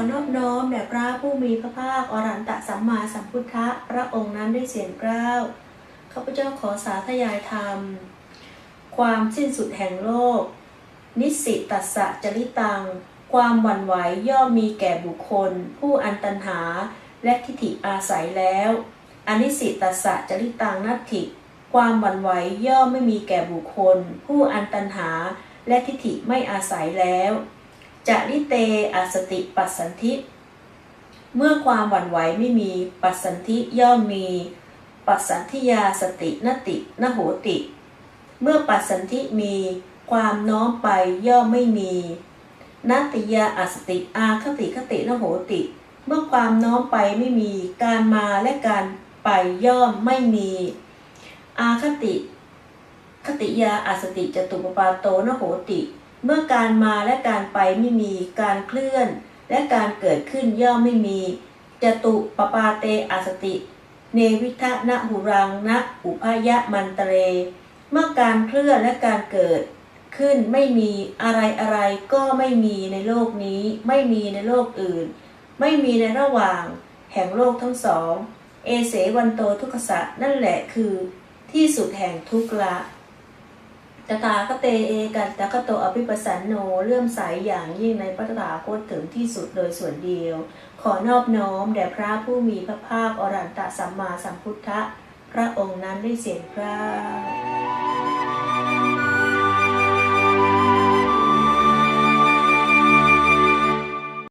อนอบน้อมแด่พระผู้มีพระภาคอรันตสัมมาสัมพุทธะพระองค์นั้นได้เสียงกล้าวข้าพเจ้าขอสาธยายธรรม ความสิ้นสุดแห่งโลก นิสิตัสสะจริตัง ความวั่นไหวย่อมมีแก่บุคคล ผู้อันตันหาและทิฏฐิอาศัยแล้วอนิสิตัสสะจริตังนัตถิ ความวั่นไหวย่อมไม่มีแก่บุคคล ผู้อันตันหาและทิฏฐิไม่อาศัยแล้ว จริเตอสติปัสสันธิเมื่อความหวั่นไหวไม่มีปัสสันธิย่อมมี ปัสสันธิยาสตินตินโหติ เมื่อปัสสันธิมีความน้อมไปย่อมไม่มีนัตติยาอสติอาคติคตินโหติ เมื่อความน้อมไปไม่มีการมาและการไปย่อมไม่มี อาคติ คติยาอสติจตุปปาโตนโหติ เมื่อการมาและการไปไม่มีการเคลื่อน และการเกิดขึ้นย่อมไม่มีจตุปปาเตอสติ เนวิทะนะหุรังนะอุพยะมันตเร เมื่อการเคลื่อนและการเกิดขึ้นไม่มีอะไรอะไรก็ไม่มีในโลกนี้ ไม่มีในโลกอื่น ไม่มีในระหว่าง แห่งโลกทั้งสอง เอเสวันโตทุกขสัตว์นั่นแหละคือ ที่สุดแห่งทุกข์ละ ตถาคตเตเอกันตะคโตอภิปสันโนเลื่อมใสอย่างยิ่งในพระตถาคตถึงที่สุดโดยส่วนเดียว ขอนอบน้อมแด่พระผู้มีพระภาคอรันตสัมมาสัมพุทธะ พระองค์นั้นได้เสียงพระ